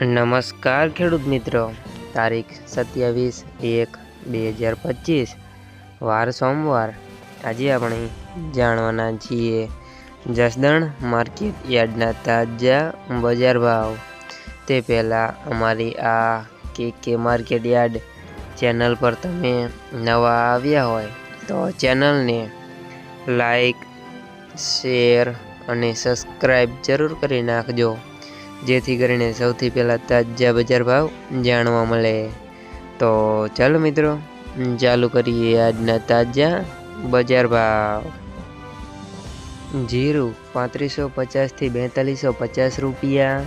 નમસ્કાર ખેડૂત મિત્રો. તારીખ સત્યાવીસ એક બે હજાર પચીસ. વાર સોમવાર. આજે આપણે જાણવાના છીએ જસદણ માર્કેટ યાર્ડના તાજા બજાર ભાવ. તે પહેલાં અમારી આ કે કે માર્કેટ યાર્ડ ચેનલ પર તમે નવા આવ્યા હોય તો ચેનલને લાઈક, શેર અને સબસ્ક્રાઈબ જરૂર કરી નાખજો. જેથી કરીને સૌથી પહેલાં તાજા બજાર ભાવ જાણવા મળે. તો ચાલો મિત્રો, ચાલુ કરીએ આજના તાજા બજાર ભાવ. જીરું પાંત્રીસો પચાસથી બેતાલીસો પચાસ રૂપિયા,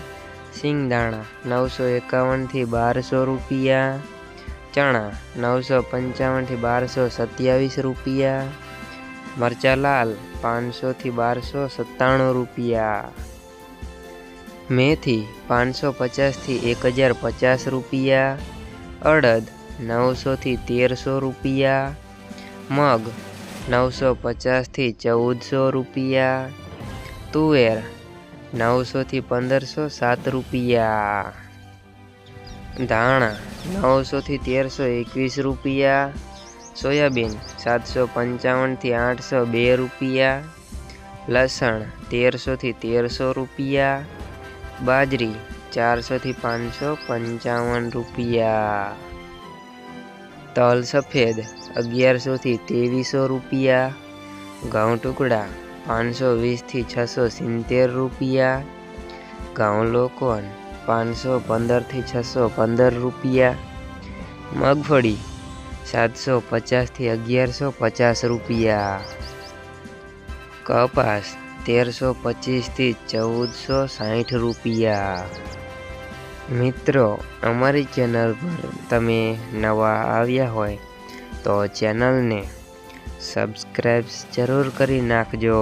સિંગદાણા નવસો એકાવનથી બારસો રૂપિયા, ચણા નવસો પંચાવનથી બારસો સત્યાવીસ રૂપિયા, મરચા લાલ પાંચસોથી બારસો સત્તાણું રૂપિયા. મેથી પાંચસો પચાસથી એક હજાર પચાસ રૂપિયા, અડદ નવસોથી તેરસો રૂપિયા, મગ નવસો પચાસથી ચૌદસો રૂપિયા, તુવેર નવસોથી પંદરસો સાત રૂપિયા, ધાણા નવસોથી તેરસો એકવીસ રૂપિયા, સોયાબીન સાતસો પંચાવનથી આઠસો બે રૂપિયા, લસણ તેરસોથી તેરસો રૂપિયા બાજરી, ચારસોથી પાંચસો પંચાવન રૂપિયા. તલ સફેદ, અગિયારસોથી ત્રેવીસો રૂપિયા. ઘઉં ટુકડા, પાંચસો વીસથી છસો સિત્તેર રૂપિયા. ઘઉં લોકોન, પાંચસો પંદરથી છસો પંદર રૂપિયા. મગફળી, સાતસો પચાસથી અગિયારસો પચાસ રૂપિયા. કપાસ તેરસો પચીસથી ચૌદસો સાઠ રૂપિયા. મિત્રો, અમારી ચેનલ પર તમે નવા આવ્યા હોય તો ચેનલને સબસ્ક્રાઈબ જરૂર કરી નાખજો.